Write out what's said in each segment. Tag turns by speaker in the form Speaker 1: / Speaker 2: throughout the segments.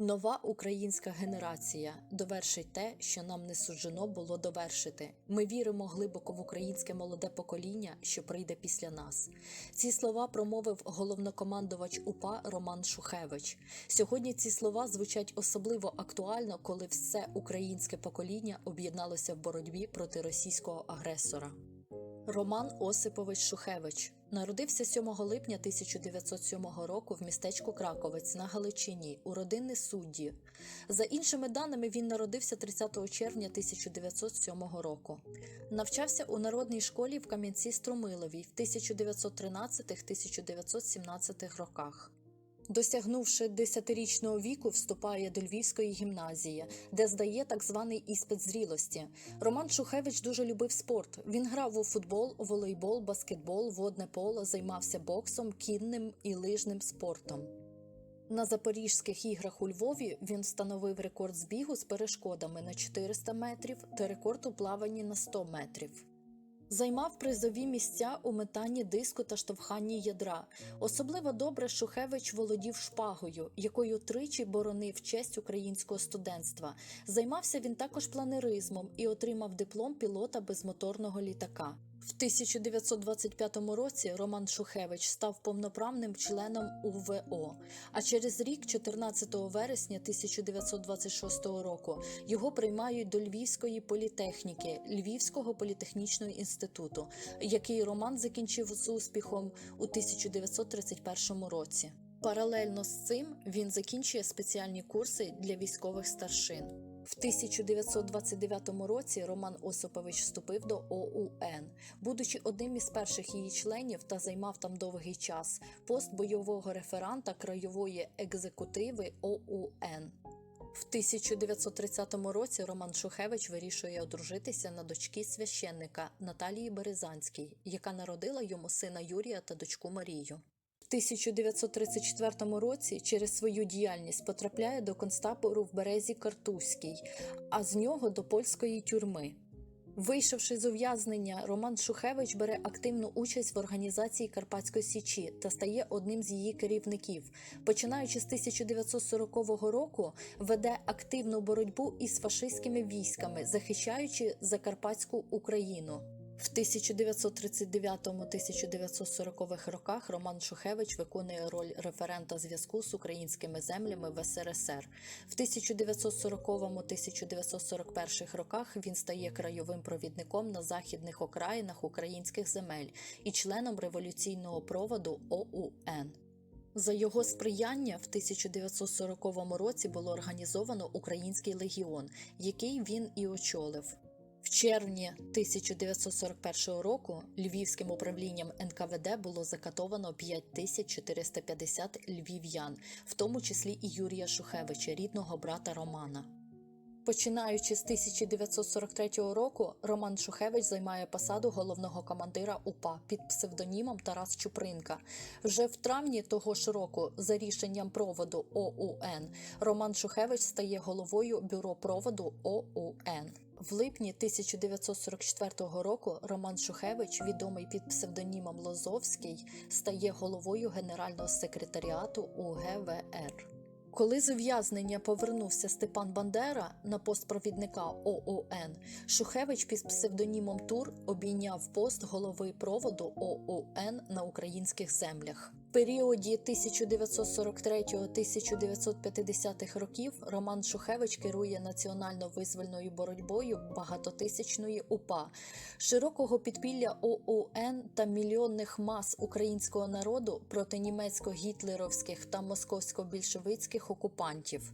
Speaker 1: Нова українська генерація довершить те, що нам не суджено було довершити. Ми віримо глибоко в українське молоде покоління, що прийде після нас. Ці слова промовив головнокомандувач УПА Роман Шухевич. Сьогодні ці слова звучать особливо актуально, коли все українське покоління об'єдналося в боротьбі проти російського агресора. Роман Осипович Шухевич народився 7 липня 1907 року в містечку Краковець на Галичині у родини судді. За іншими даними, він народився 30 червня 1907 року. Навчався у народній школі в Кам'янці Струмиловій в 1913-1917 роках. Досягнувши 10-річного віку, вступає до Львівської гімназії, де здає так званий іспит зрілості. Роман Шухевич дуже любив спорт. Він грав у футбол, волейбол, баскетбол, водне поло, займався боксом, кінним і лижним спортом. На Запорізьких іграх у Львові він встановив рекорд збігу з перешкодами на 400 метрів та рекорд у плаванні на 100 метрів. Займав призові місця у метанні диску та штовханні ядра. Особливо добре Шухевич володів шпагою, якою тричі боронив честь українського студентства. Займався він також планеризмом і отримав диплом пілота безмоторного літака. В 1925 році Роман Шухевич став повноправним членом УВО. А через рік, 14 вересня 1926 року, його приймають до Львівської політехніки Львівського політехнічного інституту, який Роман закінчив з успіхом у 1931 році. Паралельно з цим він закінчує спеціальні курси для військових старшин. В 1929 році Роман Осипович вступив до ОУН, будучи одним із перших її членів та займав там довгий час пост бойового реферанта краєвої екзекутиви ОУН. В 1930 році Роман Шухевич вирішує одружитися на дочці священника Наталії Березанській, яка народила йому сина Юрія та дочку Марію. В 1934 році через свою діяльність потрапляє до концтабору в Березі Картузькій, а з нього до польської тюрми. Вийшовши з ув'язнення, Роман Шухевич бере активну участь в організації Карпатської Січі та стає одним з її керівників. Починаючи з 1940 року, веде активну боротьбу із фашистськими військами, захищаючи Закарпатську Україну. В 1939-1940 роках Роман Шухевич виконує роль референта зв'язку з українськими землями в СРСР. В 1940-1941 роках він стає краєвим провідником на західних окраїнах українських земель і членом революційного проводу ОУН. За його сприяння в 1940 році було організовано Український легіон, який він і очолив. В червні 1941 року Львівським управлінням НКВД було закатовано 5450 львів'ян, в тому числі і Юрія Шухевича, рідного брата Романа. Починаючи з 1943 року, Роман Шухевич займає посаду головного командира УПА під псевдонімом Тарас Чупринка. Вже в травні того ж року, за рішенням проводу ОУН, Роман Шухевич стає головою бюро проводу ОУН. В липні 1944 року Роман Шухевич, відомий під псевдонімом Лозовський, стає головою Генерального секретаріату УГВР. Коли з ув'язнення повернувся Степан Бандера на пост провідника ОУН, Шухевич під псевдонімом Тур обійняв пост голови проводу ОУН на українських землях. Періоді 1943-1950 років Роман Шухевич керує національно-визвольною боротьбою багатотисячної УПА, широкого підпілля ОУН та мільйонних мас українського народу проти німецько-гітлеровських та московсько-більшовицьких окупантів.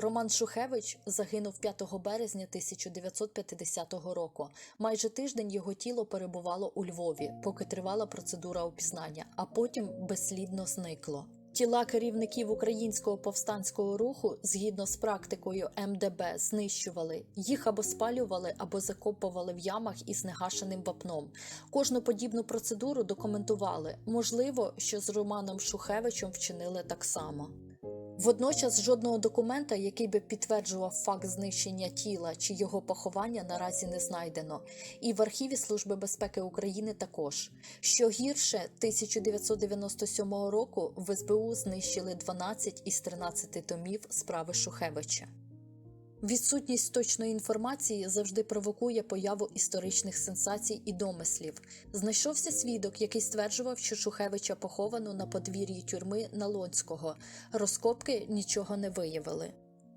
Speaker 1: Роман Шухевич загинув 5 березня 1950 року. Майже тиждень його тіло перебувало у Львові, поки тривала процедура опізнання, а потім безслідно зникло. Тіла керівників українського повстанського руху, згідно з практикою МДБ, знищували їх або спалювали, або закопували в ямах із негашеним вапном. Кожну подібну процедуру документували. Можливо, що з Романом Шухевичем вчинили так само. Водночас жодного документа, який би підтверджував факт знищення тіла чи його поховання, наразі не знайдено. І в архіві Служби безпеки України також. Що гірше, 1997 року в СБУ знищили 12 із 13 томів справи Шухевича. Відсутність точної інформації завжди провокує появу історичних сенсацій і домислів. Знайшовся свідок, який стверджував, що Шухевича поховано на подвір'ї тюрми Налонського. Розкопки нічого не виявили.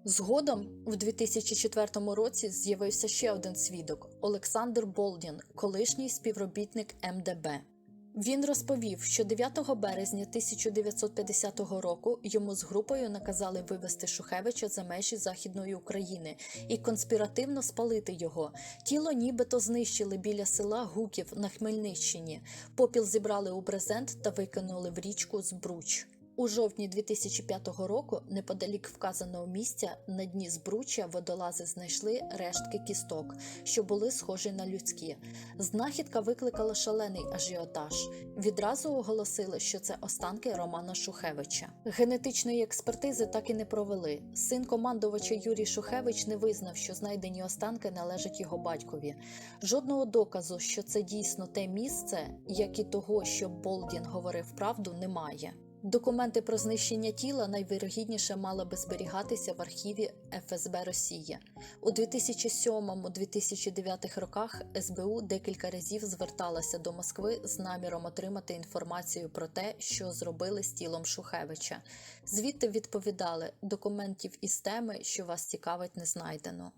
Speaker 1: Згодом, в 2004 році, з'явився ще один свідок Олександр Болдін, колишній співробітник МДБ. Він розповів, що 9 березня 1950 року йому з групою наказали вивезти Шухевича за межі Західної України і конспіративно спалити його. Тіло нібито знищили біля села Гуків на Хмельниччині. Попіл зібрали у брезент та викинули в річку Збруч. У жовтні 2005 року, неподалік вказаного місця, на дні збруччя водолази знайшли рештки кісток, що були схожі на людські. Знахідка викликала шалений ажіотаж. Відразу оголосили, що це останки Романа Шухевича. Генетичної експертизи так і не провели. Син командувача Юрій Шухевич не визнав, що знайдені останки належать його батькові. Жодного доказу, що це дійсно те місце, як і того, що Болдін говорив правду, немає. Документи про знищення тіла найвирогідніше мали би зберігатися в архіві ФСБ Росії. У 2007-2009 роках СБУ декілька разів зверталася до Москви з наміром отримати інформацію про те, що зробили з тілом Шухевича. Звідти відповідали документів із теми, що вас цікавить, не знайдено.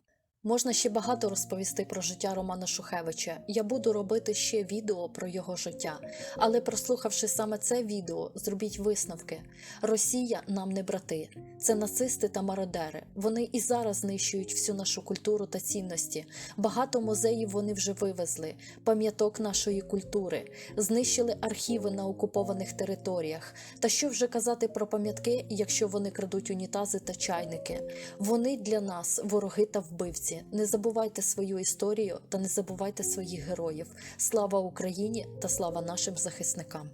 Speaker 1: Можна ще багато розповісти про життя Романа Шухевича. Я буду робити ще відео про його життя. Але прослухавши саме це відео, зробіть висновки: Росія нам не брати, це нацисти та мародери. Вони і зараз знищують всю нашу культуру та цінності. Багато музеїв вони вже вивезли, пам'яток нашої культури, знищили архіви на окупованих територіях. Та що вже казати про пам'ятки, якщо вони крадуть унітази та чайники? Вони для нас вороги та вбивці. Не забувайте свою історію та не забувайте своїх героїв. Слава Україні та слава нашим захисникам!